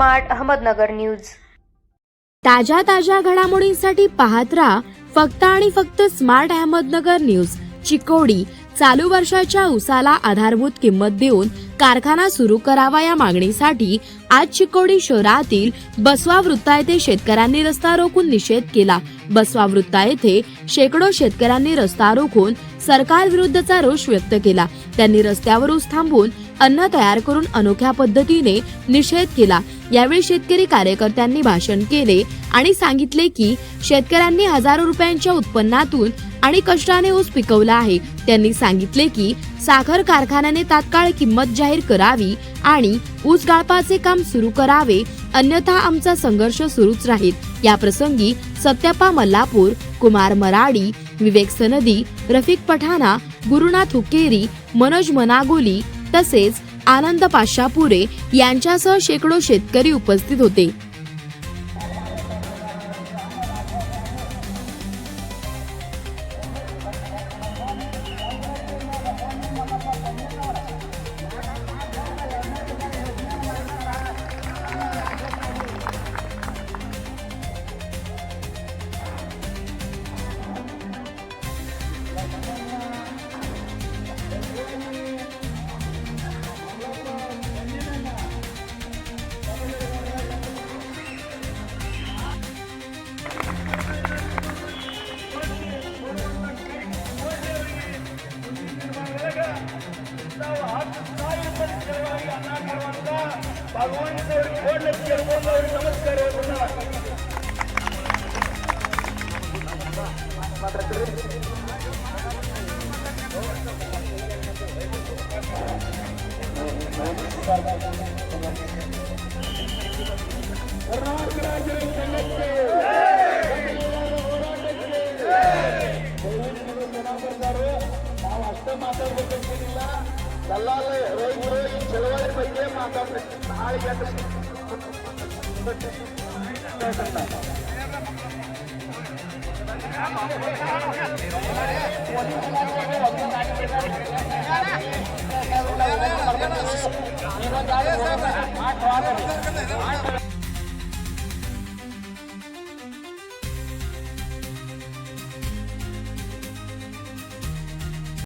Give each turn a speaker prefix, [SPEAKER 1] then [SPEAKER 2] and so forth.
[SPEAKER 1] Smart Ahmednagar news.
[SPEAKER 2] ताज्या ताज्या घडामोडींसाठी पाहत राहा फक्त आणि फक्त स्मार्ट अहमदनगर न्यूज. चिकोडी चालू वर्षाच्या उसाला आधारभूत किंमत देऊन कारखाना सुरू करावा या मागणीसाठी आज चिकोडी शहरातील बसवा वृत्ता येथे शेतकऱ्यांनी रस्ता रोखून निषेध केला. बसवा वृत्ता येथे शेकडो शेतकऱ्यांनी रस्ता रोखून सरकार विरुद्धचा रोष व्यक्त केला. त्यांनी रस्त्यावर ऊस थांबून अन्न तयार करून अनोख्या पद्धतीने निषेध केला. यावेळी शेतकरी कार्यकर्त्यांनी भाषण केले आणि सांगितले की शेतकऱ्यांनी हजारो रुपयांच्या उत्पन्नातून आणि कष्टाने ऊस पिकवला आहे. त्यांनी सांगितले की साखर कारखान्याने तात्काळ किंमत जाहीर करावी आणि ऊस गाळपाचे काम सुरू करावे अन्यथा आमचा संघर्ष सुरूच राहील. या प्रसंगी सत्यप्पा मल्लापूर कुमार मराडी विवेक सनदी रफिक पठाणा गुरुनाथ हुकेरी मनोज मनागोली तसेच आनंद पाशापुरे यांच्यासह शेकडो शेतकरी उपस्थित होते. ನಾವು ಅಷ್ಟೇ ಮಾತಾಡ್ಬೇಕಂತೇನಿಲ್ಲ దళాలు రోజు రోజు చెలవారి పైకే మాకు ఈరోజు